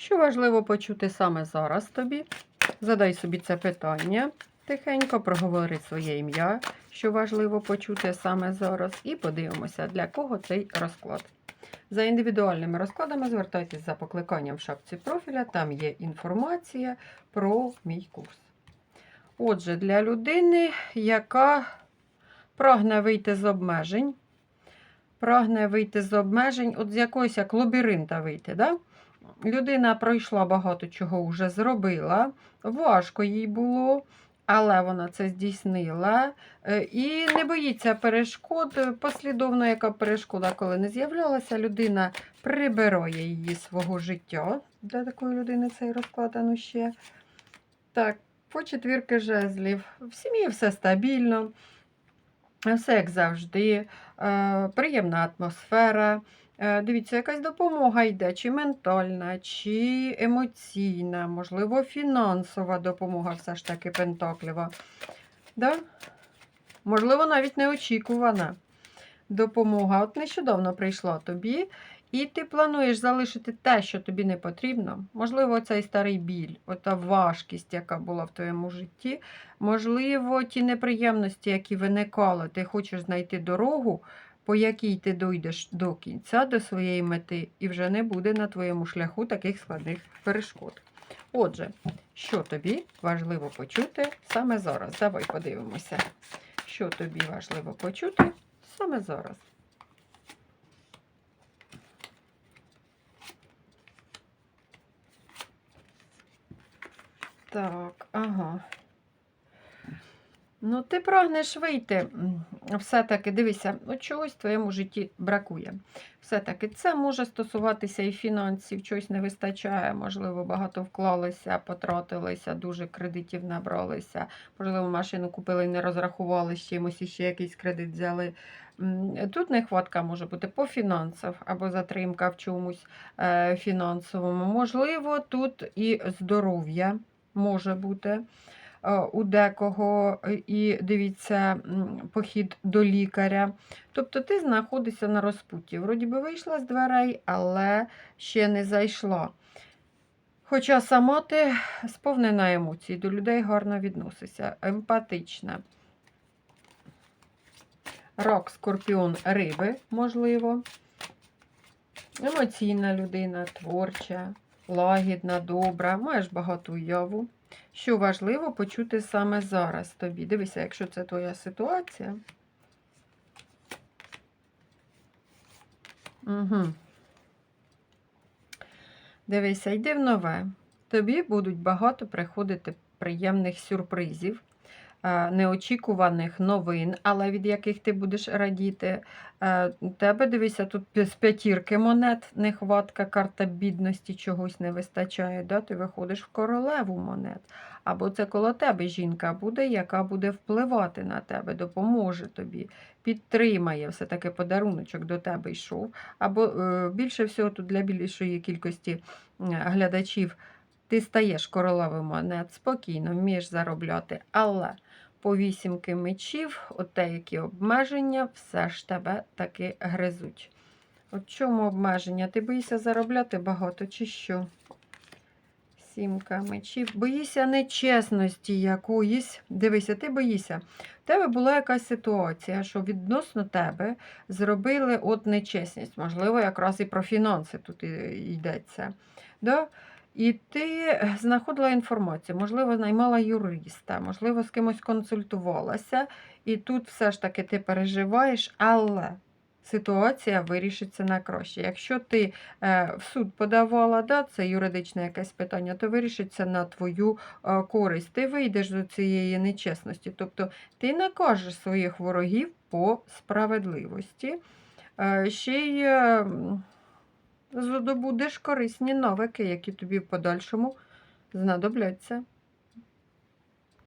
Що важливо почути саме зараз тобі? Задай собі це питання. Тихенько проговори своє ім'я, що важливо почути саме зараз, і подивимося, для кого цей розклад. За індивідуальними розкладами звертайтесь за покликанням в шапці профіля, там є інформація про мій курс. Отже, для людини, яка прагне вийти з обмежень, прагне вийти з обмежень, от з якогось як лабіринта вийти. Да? Людина пройшла багато чого вже зробила, важко їй було, але вона це здійснила. Е, І не боїться перешкод. Послідовно, яка перешкода, коли не з'являлася, людина прибирає її свого життя. Для такої людини цей розклад, а ну ще. Так, по четвірки жезлів. В сім'ї все стабільно, все як завжди, е, приємна атмосфера. Е, Дивіться, якась допомога йде, чи ментальна, чи емоційна, можливо, фінансова допомога все ж таки пентаклева. Да? Можливо, навіть неочікувана допомога. От нещодавно прийшла тобі, і ти плануєш залишити те, що тобі не потрібно. Можливо, цей старий біль, ота важкість, яка була в твоєму житті. Можливо, ті неприємності, які виникали, ти хочеш знайти дорогу, по якій ти дойдеш до кінця, до своєї мети, і вже не буде на твоєму шляху таких складних перешкод. Отже, що тобі важливо почути саме зараз? Давай подивимося, що тобі важливо почути саме зараз. Так, ага. Ну, ти прагнеш вийти. Все-таки, дивися, от чогось в твоєму житті бракує. Все-таки це може стосуватися і фінансів, чогось не вистачає, можливо, багато вклалися, потратилися, дуже кредитів набралися. Можливо, машину купили і не розрахували з чимось, ще якийсь кредит взяли. Тут нехватка може бути по фінансах або затримка в чомусь е, фінансовому. Можливо, тут і здоров'я може бути у декого, е, і дивіться, похід до лікаря. Тобто ти знаходишся на розпутті. Вроді би вийшла з дверей, але ще не зайшла. Хоча сама ти сповнена емоцій, до людей гарно відносишся, емпатична. Рак, скорпіон, риби, можливо. Емоційна людина, творча, лагідна, добра, маєш багату уяву. Що важливо почути саме зараз тобі. Дивися, якщо це твоя ситуація. Угу. Дивися, йди в нове. Тобі будуть багато приходити приємних сюрпризів, неочікуваних новин, але від яких ти будеш радіти. Е, Тебе, дивися, тут з п'ятірки монет, нехватка, карта бідності, чогось не вистачає. Да? Ти виходиш в королеву монет. Або це коло тебе жінка буде, яка буде впливати на тебе, допоможе тобі, підтримає все-таки подаруночок до тебе йшов. Або е, більше всього тут для більшої кількості е, глядачів ти стаєш королевою монет, спокійно вмієш заробляти, але по вісімки мечів, от деякі обмеження, все ж тебе таки гризуть. От чому обмеження? Ти боїшся заробляти багато чи що? Сімка мечів. Боїшся нечесності якоїсь. Дивися, ти боїшся. В тебе була якась ситуація, що відносно тебе зробили от нечесність. Можливо, якраз і про фінанси тут йдеться. Да? І ти знаходила інформацію, можливо, наймала юриста, можливо, з кимось консультувалася, і тут все ж таки ти переживаєш, але ситуація вирішиться на краще. Якщо ти е, в суд подавала, да, це юридичне якесь питання, то вирішиться на твою е, користь. Ти вийдеш до цієї нечесності. Тобто ти накажеш своїх ворогів по справедливості. Е, ще й е, м, здобудеш корисні навики, які тобі в подальшому знадобляться.